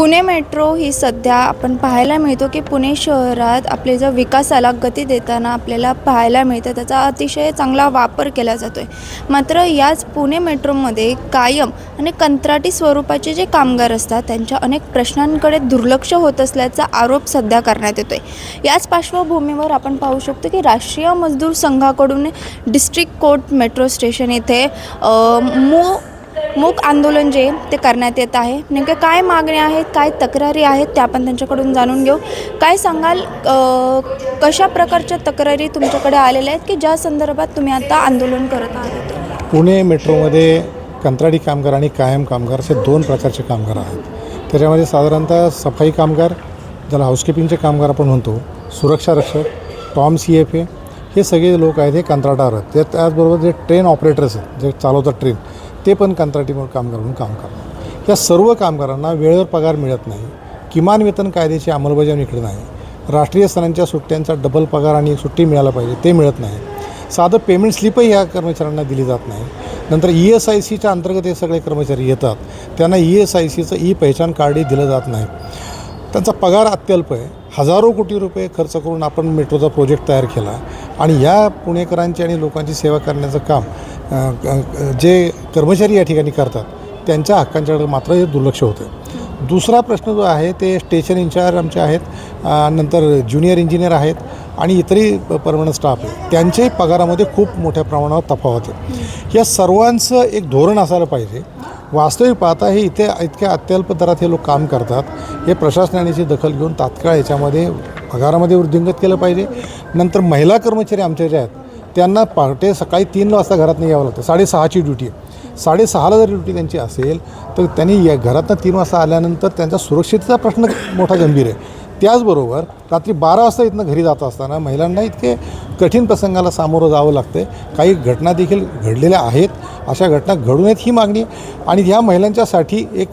Pune metro ही सध्या आपण पाहायला मिळतो की पुणे शहरात आपले जर विकासाला गती देताना आपल्याला पाहायला मिळतं त्याचा अतिशय चांगला वापर केला जातो आहे मात्र याच पुणे मेट्रोमध्ये कायम आणि कंत्राटी स्वरूपाचे जे कामगार असतात त्यांच्या अनेक प्रश्नांकडे दुर्लक्ष होत असल्याचा आरोप सध्या करण्यात येतो आहे याच पार्श्वभूमीवर आपण पाहू शकतो की राष्ट्रीय मजदूर संघाकडून डिस्ट्रिक्ट कोर्ट मेट्रो स्टेशन येथे मू मूक आंदोलन जे ते करण्यात येत आहे. नेमक्या काय मागण्या आहेत काय तक्रारी आहेत त्या आपण त्यांच्याकडून जाणून घेऊ. काय सांगाल कशा प्रकारच्या तक्रारी तुमच्याकडे आलेल्या आहेत की ज्या संदर्भात तुम्ही आता आंदोलन करत आहात? पुणे मेट्रोमध्ये कंत्राटी कामगार आणि कायम कामगार असे दोन प्रकारचे कामगार आहेत. त्याच्यामध्ये साधारणतः सफाई कामगार ज्याला हाऊसकीपिंगचे कामगार आपण म्हणतो सुरक्षा रक्षक टॉम सी एफ ए हे सगळे लोक आहेत हे कंत्राटावर आहेत. त्याचबरोबर जे ट्रेन ऑपरेटर्स आहेत जे चालवतात ट्रेन ते पण कंत्राटी कामगार म्हणून काम करतात या सर्व कामगारांना वेळेवर पगार मिळत नाही किमान वेतन कायद्याची अंमलबजावणी इकडे नाही राष्ट्रीय सणांच्या सुट्ट्यांचा डबल पगार आणि सुट्टी मिळायला पाहिजे ते मिळत नाही. साधं पेमेंट स्लिपही या कर्मचाऱ्यांना दिली जात नाही. नंतर ई एस आय सीच्या अंतर्गत हे सगळे कर्मचारी येतात. त्यांना ई एस आय सीचं ई पहिचान कार्डही दिलं जात नाही. त्यांचा पगार अत्यल्प आहे. हजारो कोटी रुपये खर्च करून आपण मेट्रोचा प्रोजेक्ट तयार केला आणि या पुणेकरांची आणि लोकांची सेवा करण्याचं काम जे कर्मचारी या ठिकाणी करतात त्यांच्या हक्कांच्याकडे मात्र हे दुर्लक्ष होतं. दुसरा प्रश्न जो आहे ते स्टेशन इन्चार्ज आमचे आहेत नंतर ज्युनियर इंजिनियर आहेत आणि इतरही परमनंट स्टाफ आहे त्यांच्याही पगारामध्ये खूप मोठ्या प्रमाणावर तफावत आहे. या सर्वांचं एक धोरण असायला पाहिजे. वास्तविक पाहता हे इथे इतक्या अत्यल्प दरात हे लोक काम करतात. हे प्रशासनानेची दखल घेऊन तात्काळ याच्यामध्ये पगारामध्ये वृद्धिंगत केलं पाहिजे. नंतर महिला कर्मचारी आमच्या ज्या आहेत त्यांना पहाटे सकाळी तीन वाजता घरातून यावं लागतं. साडेसहाची ड्युटी आहे. साडेसहाला जर ड्युटी त्यांची असेल तर त्यांनी या घरातनं तीन वाजता आल्यानंतर त्यांचा सुरक्षिततेचा प्रश्न मोठा गंभीर आहे. त्याचबरोबर रात्री बारा वाजता इथनं घरी जात असताना महिलांना इतके कठीण प्रसंगाला सामोरं जावं लागतं काही घटना देखील घडलेल्या आहेत. अशा घटना घडू नयेत ही मागणी आणि ह्या महिलांच्यासाठी एक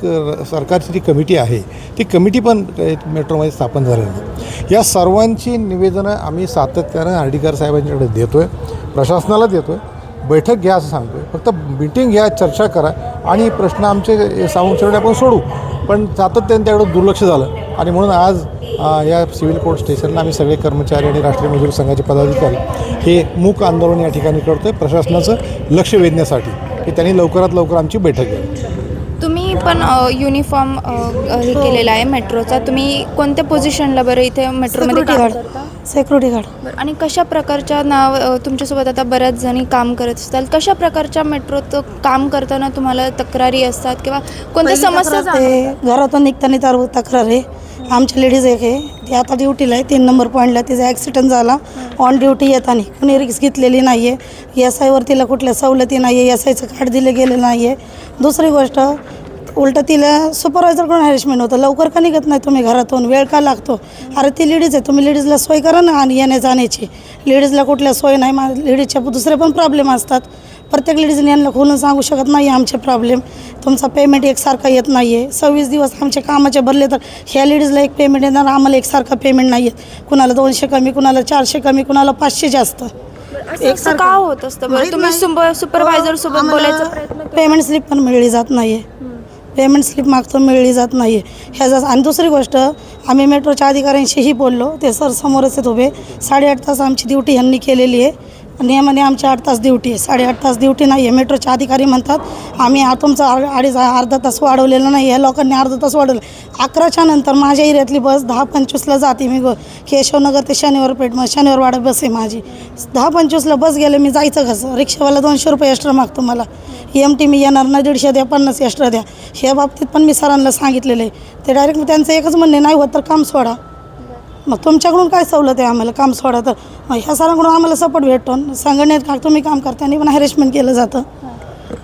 सरकारची जी कमिटी आहे. ती कमिटी पण मेट्रोमध्ये स्थापन झालेली आहे या सर्वांची निवेदनं आम्ही सातत्यानं आर्डीकर साहेबांच्याकडे देतो आहे प्रशासनाला देतो आहे बैठक घ्या असं सांगतो आहे फक्त मिटिंग घ्या चर्चा करा आणि प्रश्न आमचे सावंत आपण सोडू. पण सातत्याने त्याकडे दुर्लक्ष झालं आणि म्हणून आज या सिव्हिल कोर्ट स्टेशनला आम्ही सगळे कर्मचारी आणि राष्ट्रीय मजूर संघाचे पदाधिकारी हे मूक आंदोलन या ठिकाणी करतो आहे प्रशासनाचं लक्ष वेधण्यासाठी की त्यांनी लवकरात लवकर आमची बैठक घ्यावी तुम्ही पण युनिफॉर्म अ, हे केलेला आहे मेट्रोचा. तुम्ही कोणत्या पोझिशनला बरं इथे मेट्रोमध्ये सिक्युरिटी काम करता सिक्युरिटी गार्ड आणि कशा प्रकारच्या नाव तुमच्यासोबत आता बऱ्याच जणी काम करत असतात. कशा प्रकारच्या मेट्रोत काम करताना तुम्हाला तक्रारी असतात? किंवा कोणत्या समस्या घरातून निघताना तर तक्रार आहे. आमच्या लेडीज एक आहे. ती आता ड्युटीला आहे. तीन नंबर पॉईंटला तिचा ॲक्सिडेंट झाला. ऑन ड्युटी येताना. कुणी रिक्स घेतलेली नाही आहे एस आयवर तिला कुठल्या सवलती नाही आहे एस आयचं कार्ड दिलं गेलं नाही आहे दुसरी गोष्ट उलटं तिला सुपरवायझरकडून हॅरेसमेंट होतं. लवकर का निघत नाही तुम्ही घरातून? वेळ का लागतो? अरे ती लेडीज आहे. तुम्ही लेडीजला सोय करा ना आणि येण्या जाण्याची लेडीजला कुठल्या सोय नाही मा लेडीजच्या दुसरे पण प्रॉब्लेम असतात. प्रत्येक लेडीजने यांना खोलून सांगू शकत नाही आमचे प्रॉब्लेम तुमचा पेमेंट एकसारखा येत नाही आहे सव्वीस दिवस आमचे कामाचे भरले तर ह्या लेडीजला एक पेमेंट येणार आम्हाला एकसारखं पेमेंट नाही आहे कुणाला दोनशे कमी कुणाला चारशे कमी कुणाला पाचशे जास्त. असं का होत असतं? बरं तुम्ही सुपरवायझर सोबत बोलायचा प्रयत्न पेमेंट स्लिप पण मिळली जात नाही आहे पेमेंट स्लिप मागतो मिळली जात नाही आहे ह्याचा आणि दुसरी गोष्ट आम्ही मेट्रोच्या अधिकाऱ्यांशीही बोललो. ते सर समोरच आहेत उभे. साडेआठ तास आमची ड्युटी ह्यांनी केलेली आहे. नियमाने आमची आठ तास ड्युटी आहे. साडेआठ तास ड्युटी नाही आहे मेट्रोचे अधिकारी म्हणतात आम्ही हा तुमचं अडीच अर्धा तास वाढवलेलं नाही या लोकांनी अर्धा तास वाढवलं. अकराच्या नंतर माझ्या एरियातली बस दहा पंचवीसला जाते. मी गो केशवनगर ते शनिवार पेठ मग शनिवार बस आहे माझी. दहा पंचवीसला बस गेले मी जायचं कसं? रिक्षावाला दोनशे रुपये एक्स्ट्रा मागतो मला. एम टी मी येणार ना दीडशे द्या पन्नास एक्स्ट्रा द्या. ह्या बाबतीत पण मी सरांना सांगितलेलं आहे. ते डायरेक्ट त्यांचं एकच म्हणणे नाही होत तर काम सोडा. मग तुमच्याकडून काय सवलत आहे आम्हाला? काम सोडा तर. मग ह्या सरांकडून आम्हाला सपोर्ट भेटतो. संघटनेत का? तुम्ही काम करता आणि पण हॅरेसमेंट केलं जातं.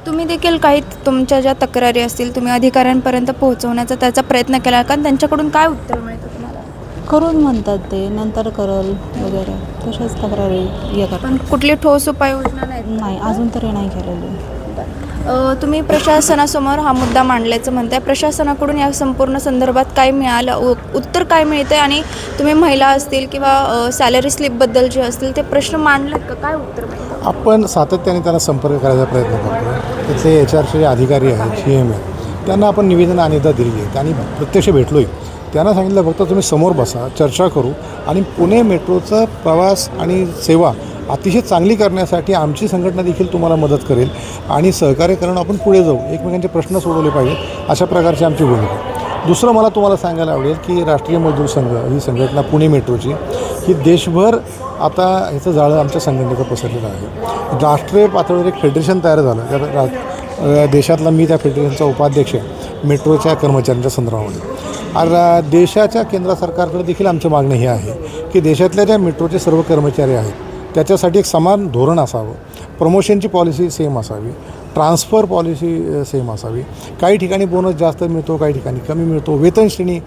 तुम्ही देखील काही तुमच्या ज्या तक्रारी असतील तुम्ही अधिकाऱ्यांपर्यंत पोहोचवण्याचा त्याचा प्रयत्न केला का? आणि त्यांच्याकडून काय उत्तर मिळतं तुम्हाला? करून म्हणतात ते नंतर करल वगैरे. तशाच तक्रारी हे करतात. पण कुठली ठोस उपाययोजना नाही नाही अजून तरी नाही केलेली. तुम्ही प्रशासनासमोर हा मुद्दा मांडल्याचं म्हणताय. प्रशासनाकडून या संपूर्ण संदर्भात काय मिळालं? उ- उत्तर काय मिळतंय? आणि तुम्ही महिला असतील किंवा सॅलरी स्लिपबद्दल जे असतील ते प्रश्न मांडलेत का? काय उत्तर मिळतं? आपण सातत्याने त्यांना संपर्क करायचा प्रयत्न करतो तिथले एच आरचे जे अधिकारी आहेत जी एम आहे त्यांना आपण निवेदन अनेकदा दिलेली आहेत. आणि प्रत्यक्ष भेटलो आहे त्यांना सांगितलं फक्त तुम्ही समोर बसा चर्चा करू आणि पुणे मेट्रोचा प्रवास आणि सेवा अतिशय चांगली करण्यासाठी आमची संघटना देखील तुम्हाला मदत करेल आणि सहकार्य करून आपण पुढे जाऊ एकमेकांचे प्रश्न सोडवले पाहिजेत अशा प्रकारची आमची भूमिका आहे. दुसरं मला तुम्हाला सांगायला आवडेल की राष्ट्रीय मजदूर संघ ही संघटना पुणे मेट्रोची ही देशभर आता ह्याचं जाळं आमच्या संघटनेचं पसरलेलं आहे. राष्ट्रीय पातळीवर एक फेडरेशन तयार झालं. त्या रा देशातला मी त्या फेडरेशनचा उपाध्यक्ष आहे मेट्रोच्या कर्मचाऱ्यांच्या संदर्भामध्ये. आणि देशाच्या केंद्र सरकारकडे देखील आमची मागणी ही आहे की देशातल्या ज्या मेट्रोचे सर्व कर्मचारी आहेत त्याच्यासाठी एक समान धोरण असावं. प्रमोशनची पॉलिसी सेम असावी. ट्रान्सफर पॉलिसी सेम असावी. काही ठिकाणी बोनस जास्त मिळतो काही ठिकाणी कमी मिळतो. वेतन श्रेणी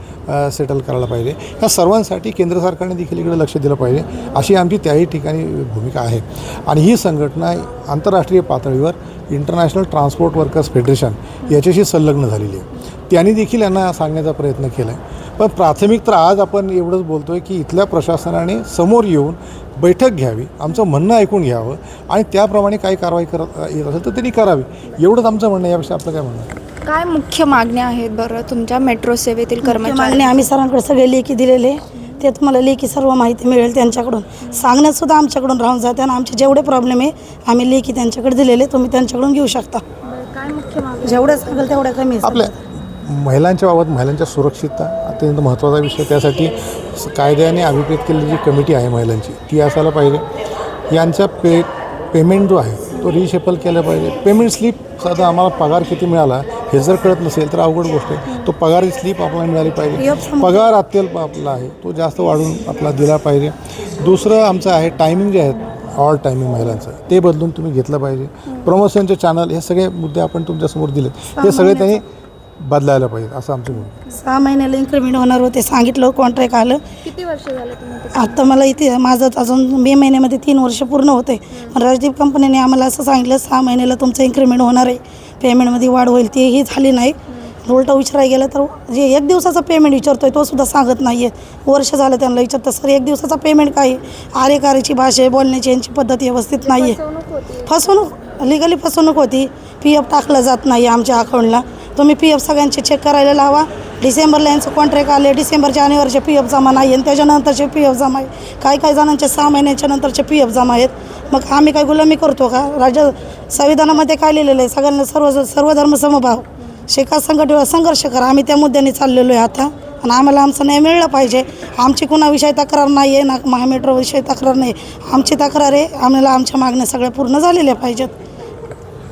सेटल करायला पाहिजे. ह्या सर्वांसाठी केंद्र सरकारने देखील इकडे लक्ष दिलं पाहिजे. अशी आमची त्याही ठिकाणी भूमिका आहे. आणि ही संघटना आंतरराष्ट्रीय पातळीवर इंटरनॅशनल ट्रान्सपोर्ट वर्कर्स फेडरेशन याच्याशी संलग्न झालेली आहे. त्यांनी देखील यांना सांगण्याचा प्रयत्न केला आहे पण प्राथमिक तर आज आपण एवढंच बोलतो आहे की इथल्या प्रशासनाने समोर येऊन बैठक घ्यावी आमचं म्हणणं ऐकून घ्यावं आणि त्याप्रमाणे काही कारवाई करत येत असेल तर त्यांनी करावी. एवढंच आमचं म्हणणं आहे. यापेक्षा आपलं काय म्हणणं आहे? काय मुख्य मागण्या आहेत बरं तुमच्या मेट्रो सेवेतील मुख्य कर्मचारी? मागणी आम्ही सरांकडे सगळे लेखी दिलेले. ते तुम्हाला लेखी सर्व माहिती मिळेल त्यांच्याकडून. सांगण्यात सुद्धा आमच्याकडून राहून जाते आणि आमचे जेवढे प्रॉब्लेम आहे आम्ही लेखी त्यांच्याकडे दिलेले तुम्ही त्यांच्याकडून घेऊ शकता. काय मुख्य मागणी? जेवढे सांगाल तेवढ्या कमी आहे. आपल्या महिलांच्या बाबत महिलांच्या सुरक्षितता अत्यंत महत्त्वाचा विषय. त्यासाठी कायद्याने अभिप्रेत केलेली जी कमिटी आहे महिलांची ती असायला पाहिजे. यांचा पे पेमेंट जो आहे तो रिशेपल केला पाहिजे. पेमेंट स्लिप साधा आम्हाला पगार किती मिळाला हे जर कळत नसेल तर अवघड गोष्ट आहे. तो पगार स्लिप आपल्याला मिळाली पाहिजे. पगार अत्यल्प आपला आहे तो जास्त वाढून आपला दिला पाहिजे. दुसरं आमचं आहे टायमिंग जे आहेत ऑल टायमिंग महिलांचं ते बदलून तुम्ही घेतलं पाहिजे. प्रमोशनचे चॅनल हे सगळे मुद्दे आपण तुमच्यासमोर दिलेत. हे सगळे त्यांनी बदलायला पाहिजे असं आमचं म्हणणं आहे. सहा महिन्याला इन्क्रीमेंट होणार होते सांगितलं कॉन्ट्रॅक्ट आलं. किती वर्ष झाले तुम्ही आत्ता मला इथे माझं अजून मे महिन्यामध्ये तीन वर्ष पूर्ण होते. पण राजदीप कंपनीने आम्हाला असं सांगितलं सहा महिन्याला तुमचं इन्क्रीमेंट होणार आहे. पेमेंटमध्ये वाढ होईल तेही झाली नाही. उलटा विचारायला गेलं तर जे एक दिवसाचा पेमेंट विचारतोय तो सुद्धा सांगत नाही आहे वर्ष झालं त्यांना विचारतं सर एक दिवसाचा पेमेंट काय आहे? आरे कारेची भाषा आहे बोलण्याची यांची पद्धत व्यवस्थित नाही आहे फसवणूक लिगली फसवणूक होती. पी एफ टाकलं जात नाही आमच्या अकाउंटला तुम्ही पी एफ सगळ्यांचे चेक करायला लावा. डिसेंबरला यांचं कॉन्ट्रॅक्ट आले डिसेंबर जानेवारीचे पी एफ जमा नाही आणि त्याच्यानंतरचे पी एफ जमा आहे काही काही जणांचे सहा महिन्याच्या नंतरचे पी एफ जमा आहेत. मग आम्ही काय गुलामी करतो का? राज्य संविधानामध्ये काय लिहिलेलं आहे? सगळ्यांना सर्व सर्वधर्म समभाव. शिका संघट संघर्ष करा. आम्ही त्या मुद्द्याने चाललेलो आहे आता. आणि आम्हाला आमचं न्याय मिळलं पाहिजे. आमची कुणाविषयी तक्रार नाही आहे ना महामेट्रोविषयी तक्रार नाही. आमची तक्रार आहे आम्हाला आमच्या मागण्या सगळ्या पूर्ण झालेल्या पाहिजेत.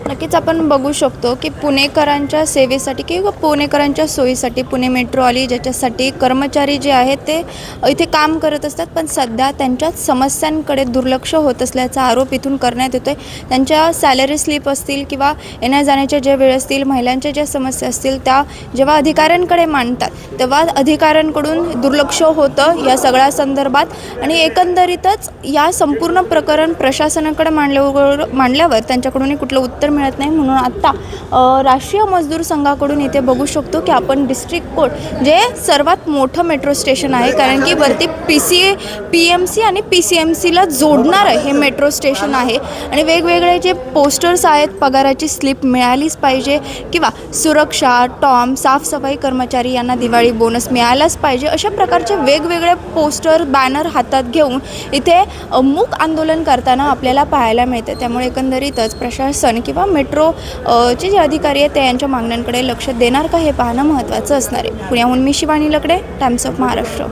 नक्कीच आपण बघू शकतो की पुणेकरांच्या सेवेसाठी किंवा पुणेकरांच्या सोयीसाठी पुणे मेट्रो आली ज्याच्यासाठी कर्मचारी जे आहेत ते इथे काम करत असतात पण सध्या त्यांच्याच समस्यांकडे दुर्लक्ष होत असल्याचा आरोप इथून करण्यात येतो आहे त्यांच्या सॅलरी स्लिप असतील किंवा येण्या जाण्याच्या ज्या वेळ असतील महिलांच्या ज्या समस्या असतील त्या जेव्हा अधिकाऱ्यांकडे मांडतात तेव्हा अधिकाऱ्यांकडून दुर्लक्ष होतं या सगळ्या संदर्भात. आणि एकंदरीतच या संपूर्ण प्रकरण प्रशासनाकडे मांडल्यावर मांडल्यावर त्यांच्याकडूनही कुठलं उत्तर मिळत नाही म्हणून आत्ता राष्ट्रीय मजदूर संघाकडून इथे बघू शकतो की आपण डिस्ट्रिक्ट कोर्ट जे सर्वात मोठं मेट्रो स्टेशन आहे कारण की वरती P C A P M C आणि पी सी एम सीला जोडणारं हे मेट्रो स्टेशन आहे. आणि वेगवेगळे जे पोस्टर्स आहेत पगाराची स्लिप मिळालीच पाहिजे किंवा सुरक्षा टॉम साफसफाई कर्मचारी यांना दिवाळी बोनस मिळालाच पाहिजे अशा प्रकारचे वेगवेगळे पोस्टर बॅनर हातात घेऊन इथे मूक आंदोलन करताना आपल्याला पाहायला मिळते. त्यामुळे एकंदरीतच प्रशासन किंवा मेट्रो चे जे अधिकारी आहेत ते यांच्या मागण्यांकडे लक्ष देणार का हे पाहणं महत्त्वाचं असणार आहे. पुण्याहून मी शिवानी लकडे टाइम्स ऑफ महाराष्ट्र